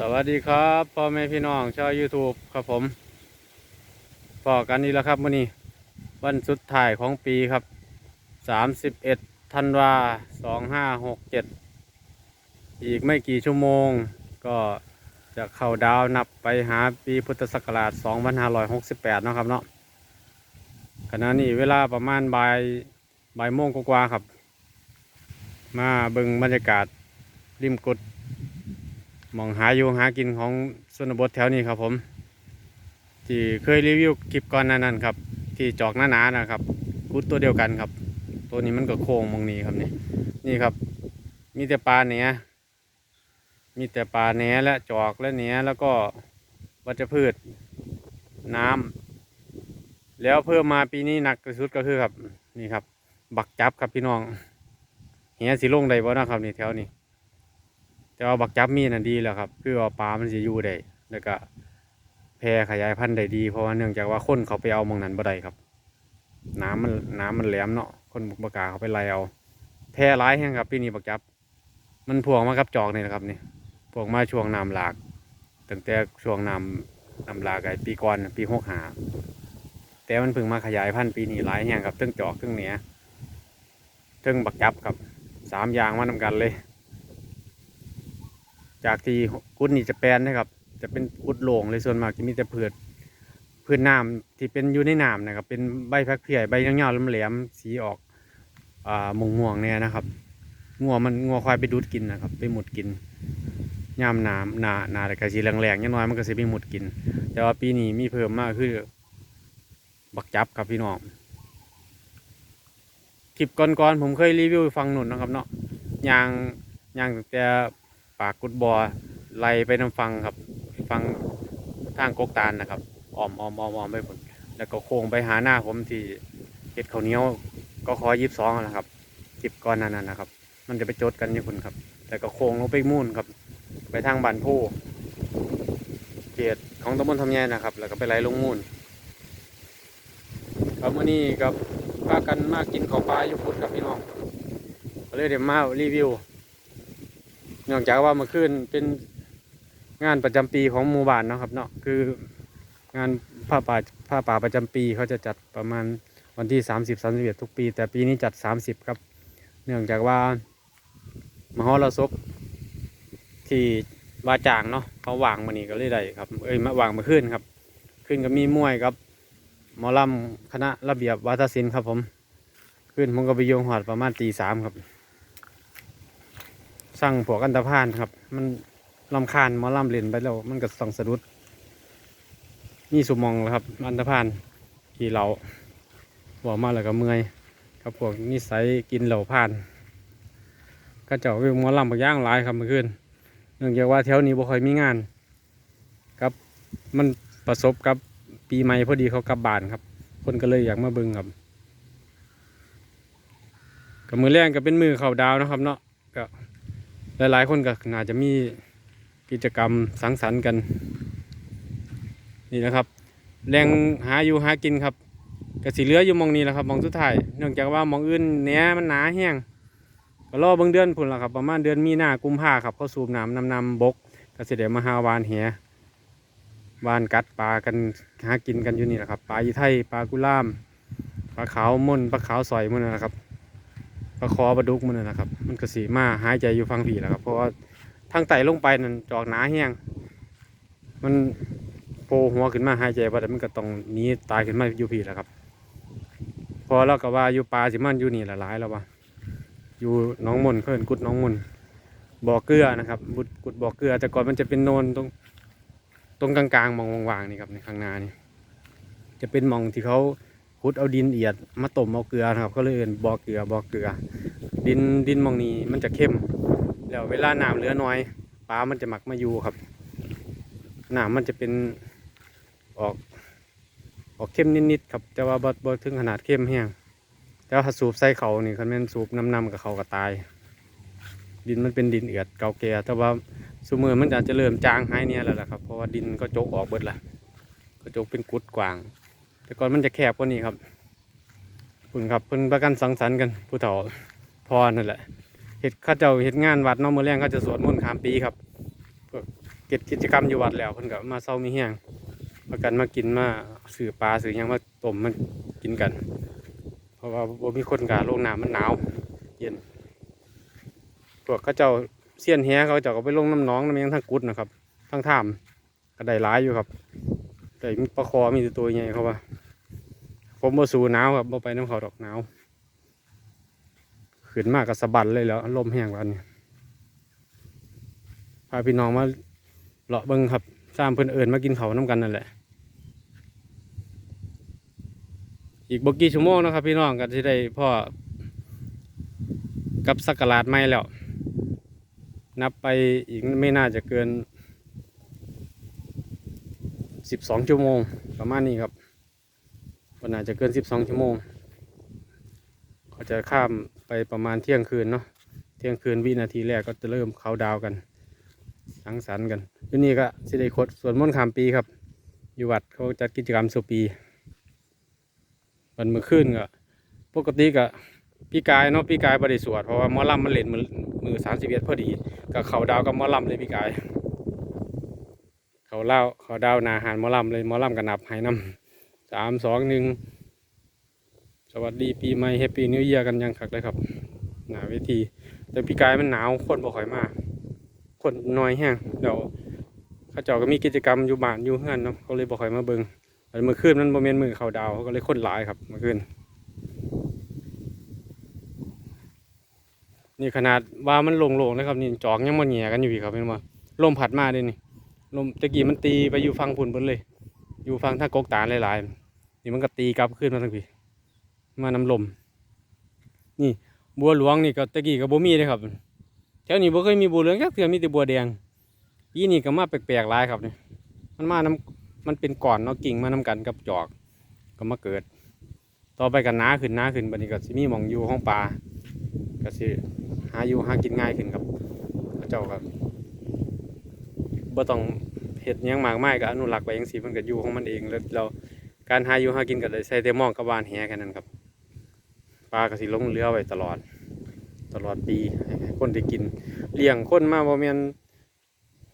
สวัสดีครับพ่อแม่พี่น้องชาว YouTube ครับผมพอกันนี้แล้วครับวันนี้วันสุดท้ายของปีครับ 31ธันวา2567 อีกไม่กี่ชั่วโมง ก็จะเข้าดาวนับไปหาปีพุทธศักราช 2568นาะครับเนาะขณะนี้เวลาประมาณบ่ายบ่ายโมงกว่าครับ มาเบิ่งบรรยากาศริมกุด มองหาอยู่หากินของชนบทแถวนี้ครับผมที่เคยรีวิวคลิปก่อนนานั้นครับ ที่จอกหนาๆนะครับกุดตัวเดียวกันครับ ตัวนี้มันก็โค้งมองนี้ครับนี่นี่ครับ มีแต่ปลาเนี้ยมีแต่ปลาเนี้ยและจอกและเนี้ยแล้วก็วัชพืชน้ำแล้วเพิ่มมาปีนี้หนักที่สุดก็คือครับ นี่ครับ บักจับครับพี่น้องเหียสีลงได้บ่นะครับนี่แถวนี้ แต่ว่าบักจับมีน่ะดีแล้วครับคือว่าปลามันจะอยู่ได้แล้วก็แพร่ขยายพันธุ์ได้ดี เพราะว่าเนื่องจากว่าคนเขาไปเอามองนั้นบ่ได้ครับ น้ำมันน้ำมันแหลมเนาะคนบกล้าเขาไปไล่เอา แพร่ร้ายแห้งครับปีนี้บักจับ มันพวงมากับจอกนี่นะครับนี่พวงมาช่วงน้ำหลากตั้งแต่ช่วงน้ำน้ำหลากไอ้ปีก่อนปีหกหาแต่มันเพิ่งมาขยายพันธุ์ปีนี้ร้ายแห้งครับเทั้งจอกเทั้งเนียเทั้งบักจับครับสามอย่างมานำกันเลย จากที่กุดนี่จะแปลนนะครับ จะเป็นกุดโล่งเลยส่วนมากจะมีแต่พืชพืชน้ำที่เป็นอยู่ในน้ำนะครับ เป็นใบพักเพียใบยาวๆแหลมๆสีออกอ่าม่วงม่วงๆเนี่ยนะครับงัวมันงัวควายไปดูดกินนะครับ ไปหมดกินยามน้ำหนาหนาแต่กระสีแรงๆยังน้อยมันก็จะไปหมดกิน แต่ว่าปีนี้มีเพิ่มมากคือบักจับครับพี่น้องคลิปก่อนๆผมเคยรีวิวฟังหนุนนะครับเนาะยางยางแต่ ปากกุดบอไล่ไปน้ำฟังครับ ฟังทางกกตาลนะครับอ้อมอ้อมอ้อมอ้อมไปผลแล้วก็โค้งไปหาหน้าผมที่เห็ดเขาเนี้ยวก็ขอยิบสองนะครับจิบก้อนนั้นนะครับ มันจะไปจดกันอยู่คุณครับแล้วก็โค้งลงไปมุ่นครับ ไปทางบ้านผู้เขตของตำบลทำแย่นะครับ แล้วก็ไปไล่ลงมุ่นครับวันนี้กับพากันมากินข้าวปลาอยู่พุดกับพี่น้องเลยเดี๋ยวมารีวิว นื่องจากว่าเมื่อคืนเป็นงานประจำปีของหมู่บ้านเนาะครับเนาะคืองานผ้าป่าผ้าป่าประจำปีเขาจะจัดประมาณวันที่ 30 31 ทุกปี แต่ปีนี้จัด 30 ครับ เนื่องจากว่ามหรสพที่บาจางเนาะเขาวางมานี่ก็เลยได้ครับ เอ้ยมาวางมาขึ้นครับ ขึ้นก็มีมวยครับหมอลำคณะระเบียบวัฒนศิลป์ครับผม ขึ้นผมก็ไปโยงหอดประมาณตีสามครับ สั่งพวกอันตรพานครับ มันลำคาญมอลำเล่นไปแล้ว มันก็ส่องสะดุด นี่สุมองแล้วครับ อันตรพานขี่เหล่าบอกมาแล้วก็เมื่อยครับพวกนิสัยกินเหล่าพานก็เจ้าไปหมอลำบางย่างหลายครับเมื่อคืนเนื่องจากว่าแถวนี้บ่ค่อยมีงานครับ มันประสบกับปีใหม่พอดีเขากลับบ้านครับ คนก็เลยอยากมาเบิ่งครับกับมือแรงก็เป็นมือเข่าดาวนะครับเนาะก็ หลายๆ คนก็น่าจะมีกิจกรรมสังสรรค์กัน นี่นะครับแรงหาอยู่หากินครับกสิเหลืออยู่มองนี้แหละครับมองสุดท้ายเนื่องจากว่ามองอื่นเนี้ยมันหนาแห้งก็รอเบิ่งเดือนพุ่นละครับ ประมาณเดือนมีนากุมภาครับเขาสูบน้ำนำนำบกก็สิเดี๋ยวมาหาวานเหียวานกัดปลากันหากินกันอยู่นี่แหละครับปลาอีไทยปลากุล่ามปลาขาวม่นปลาขาวสอยมันนนะครับ ปลาคอปลาดุกมันนะนะครับ มันก็สีมาหายใจอยู่ฟังผีแล้วครับ เพราะว่าทางไต่ลงไปนั่นจอกหนาแห้งมันโผล่หัวขึ้นมาหายใจว่าแต่มันก็ต้องหนีตายขึ้นมาอยู่ผีแล้วครับ พอเราก็ว่าอยู่ปลาสิมันอยู่นี่หลายแล้วว่าอยู่น้องมนเพื่อนกุดน้องมนบ่อเกลือนะครับบุดกุดบ่อเกลือ แต่ก่อนมันจะเป็นโนนตรงตรงกลางๆมองวางๆนี่ครับในข้างหน้านี่จะเป็นมองที่เขา ขุดเอาดินเอียดมาต้มเอาเกลือนะครับ ก็เลยเอินบ่อเกลือบ่อเกลือ ดินดินมองนี้มันจะเข้ม แล้วเวลาน้ำเหลือน้อยปลามันจะหมักมาอยู่ครับน้ำมันจะเป็นออกออกเข้มนิดๆครับแต่ว่าบ่บ่ถึงขนาดเข้มแห้งแต่ว่าถ้าสูบใส่เขานี่คันแม่นสูบน้ำนำกับเขาก็ตาย ดินมันเป็นดินเอือดเก่าแก่แต่ว่าสมือมันอาจจะเริ่มจางหายเนี่ยแล้วล่ะครับเพราะว่าดินก็โจกออกเบิดละก็โจกเป็นกุดกวาง แต่ก่อนมันจะแคบกว่านี้ครับคุณครับเพิ่นประกันสังสรรค์กันผู้เฒ่าพอนั่นแหละเห็ดข้าเจ้าเห็ดงานวัดเน้องมือแรงเขาจะสวดมนต์ข้ามปีครับพวกเก็บกิจกรรมอยู่วัดแล้วเพิ่นก็มาเซามีแห้งมากันมากินมาซื้อปลาซื้อยังมาต้มมากินกัน เพราะว่าบ่มีคนกล้าลงน้ำมันหนาว เย็นพวกเขาเจ้าเสี้ยนแหเขาจ้าก็ไปลงน้ำหนองน้ำยังทั้งกุดนะครับทั้งท่ามก็ได้หลายอยู่ครับแต่มีปลาคอมีต่ตัวใหญ่เขาว่า ผมบ่สู้หนาวครับบ่ไปน้ำเขาดอกหนาวขึ้นมากกับสะบัดเลยแล้วลมแห้งวันนี้พาพี่น้องมาเลาะเบิ้งครับสร้างเพื่อนเอิญมากินเขาน้ำกันนั่นแหละ อีกบกี่ชั่วโมงนะครับ พี่น้องกันที่ได้พ่อกับสักการาดไม่แล้ว นับไปอีกไม่น่าจะเกินสิบสองชั่วโมงประมาณนี้ครับ วันน่าจะเกินสิบสองชั่วโมงเขาจะข้ามไปประมาณเที่ยงคืนเนาะเที่ยงคืนวินาทีแรกก็จะเริ่มเขาดาวกันสังสรรค์กันที่นี่ก็สิได้คดส่วนมนต์ขามปีครับ อยู่วัดเขาจัดกิจกรรมสุปีวันมื่อคืนก็ปกติก็พี่กายเนาะพี่กายบริสวดเพราะว่าหมอลำมันเล่นมือมือสามสิบเอ็ดพอดีก็เขาดาวกับหมอลำเลยพี่กาย เขาเล่าเขาดาวนาหารหมอลำเลยหมอลำกันนับให้นำ สามสองหนึ่งสวัสดีปีใหม่แฮปปี้นิวเยียกันยังคักเลยครับ หนาเวที แต่ปีกายมันหนาวคนบ่ค่อยมาคนน้อยแห้งเดี๋ยวข้าเจ้าก็มีกิจกรรมอยู่บ้านอยู่เฮือนเนาะเขาเลยบ่ค่อยมาเบิงแต่เมื่อคืนมันโมเมนมือเขาดาวเขาก็เลยคนหลายครับเมื่อคืนนี่ขนาดว่ามันโล่งๆนะครับนี่จอกยังมันแหย่กันอยู่อีกครับเห็นว่าลมพัดมาเด้นี่ลมตะกี้มันตีไปอยู่ฟังพุ่นบนเลย อยู่ฟังท่ากกตาลหลายๆนี่มันก็ตีกลับขึ้นมาทั้งพี่มาน้ำลม นี่บัวหลวงนี่ก็ตะกี้ก็บบ่มีเลยครับแถวนี้บ่เคยมีบัวเหลืองจักเทื่อมีแต่บัวแดงอีนี่ก็มาแปลกๆหลายครับนี่มันมานํมันเป็นก่อนเนาะกิ่งมานํกันกับจอกก็มาเกิด ต่อไปก็หนาขึ้นหนาขึ้นบัดนี้ก็สิมีหม่องอยู่ของปลาก็สิหาอยู่หากินง่ายขึ้นครับเจ้าก็บ่ต้อง เห็ดยังมากมายก็อนุรักษ์ไว้ยังสีมันก็อยู่ของมันเองแล้วเราการหาอยู่หากินก็ได้ใส่แต่มองกับวานแหแค่นั้นครับปลาก็สิลงเรือไว้ตลอด ตลอดปีคนได้กินเลี้ยงคนมาบ่แม่น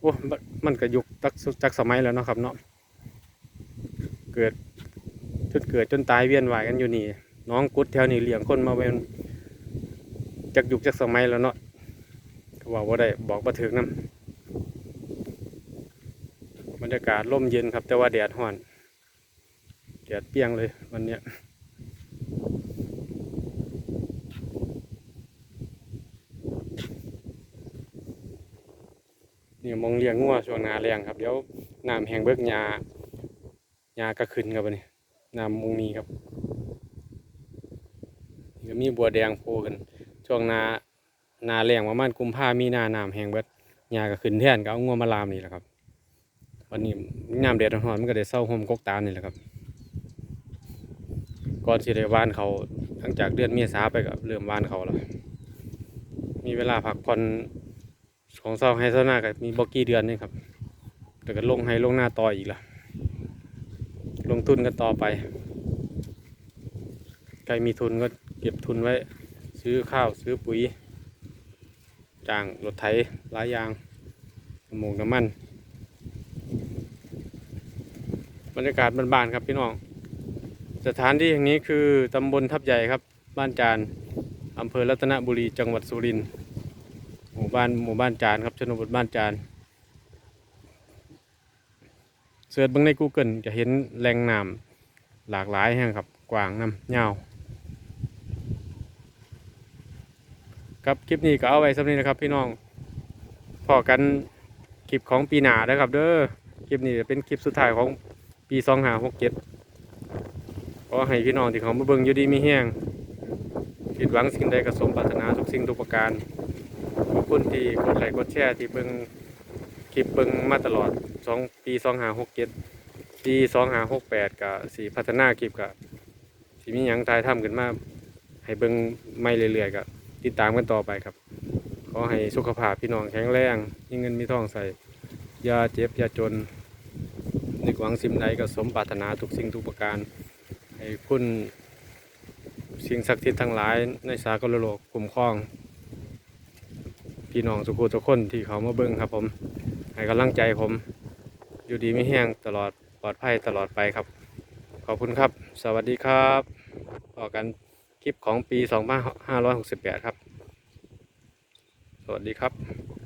โอ้มันมันก็ยุคตักจักสมัยแล้วเนาะครับเนาะเกิดจนเกิดจนตายเวียนว่ายกันอยู่นี่ น้องกุดแถวนี้เลี้ยงคนมาเป็นจักยุคจักสมัยแล้วเนาะก็ว่าบ่ได้บอกบ่ถึงนำ บรรยากาศร่มเย็นครับ แต่ว่าแดดห่อนแดดเปรี้ยงเลยวันนี้เนี่ยมองเลี้ยงงัวช่วงนาแรงครับ เดี๋ยวน้ำแห้งเบิกหญ้าหญ้าก็ขึ้นครับวันนี้น้ำมงมีครับนี่ก็มีบัวแดงโผล่ขึ้นช่วงนานาแรงประมาณกุมภามีนาน้ำแห้งเบิดหญ้าก็ขึ้นแท่นก็เอางัวมาลามนี่แหละครับ วันนี้ยามแดดร้อนมันก็ได้เศร้าห่มกกตานี่แหละครับ ก่อนสิได้วานเขาหลังจากเดือนเมษาไปก็เริ่มวานเขาแล้ว มีเวลาพักผ่อนของเศร้าให้เศร้าหน้าก็มีบอกกี่เดือนนี่ครับแต่ก็ลงให้ลงหน้าต่ออีกละลงทุนกันต่อไป ใครมีทุนก็เก็บทุนไว้ ซื้อข้าวซื้อปุ๋ยจ้างรถไถหลายอย่างน้ำมูน้ำมัน บรรยากาศบ้านๆครับพี่น้อง สถานที่แห่งนี้คือตำบลทับใหญ่ครับ บ้านจานอำเภอรัตนบุรีจังหวัดสุรินทร์หมู่บ้านหมู่บ้านจานครับชนบทบ้านจานเสิร์ชเบิ่งใน Google จะเห็นแหล่งน้ำหลากหลายแห่งครับกว้างน้ำยาวครับคลิปนี้ก็เอาไว้สำนี้นะครับ พี่น้องพอกันคลิปของปีหนาเด้อครับ เด้อคลิปนี้จะเป็นคลิปสุดท้ายของ ปีสองหาหกเจ็ดขอให้พี่น้องที่เขามาเบิ่งอยู่ดีมีแห้งผิดหวังสิ่งใดก็สมปรารถนาทุกสิ่งทุกประการ ขอบคุณที่กดไลค์กดแชร์ที่เบิ่งคลิปเบิ่งมาตลอดสองปีสองหาหกเจ็ดปีสองหาหกแปดกับสี่พัฒนาคลิปกับสี่มีหยังทายทำขึ้นมาให้เบิ่งไม่เรื่อยๆกับติดตามกันต่อไปครับ ขอให้สุขภาพพี่น้องแข็งแรงมีเงินมีทองใส่ยาเจ็บยาจน นึกหวังสิ่งใดก็สมปรารถนาทุกสิ่งทุกประการ ให้คุณสิ่งศักดิ์สิทธิ์ทั้งหลายในสากลโลกคุ้มครองพี่น้องสุขุทุกคนที่เขามาเบิ้งครับผม ให้กำลังใจผม อยู่ดีไม่แห้งตลอดปลอดภัยตลอดไปครับ ขอบคุณครับ สวัสดีครับต่อกันคลิปของปี 2568 ครับ สวัสดีครับ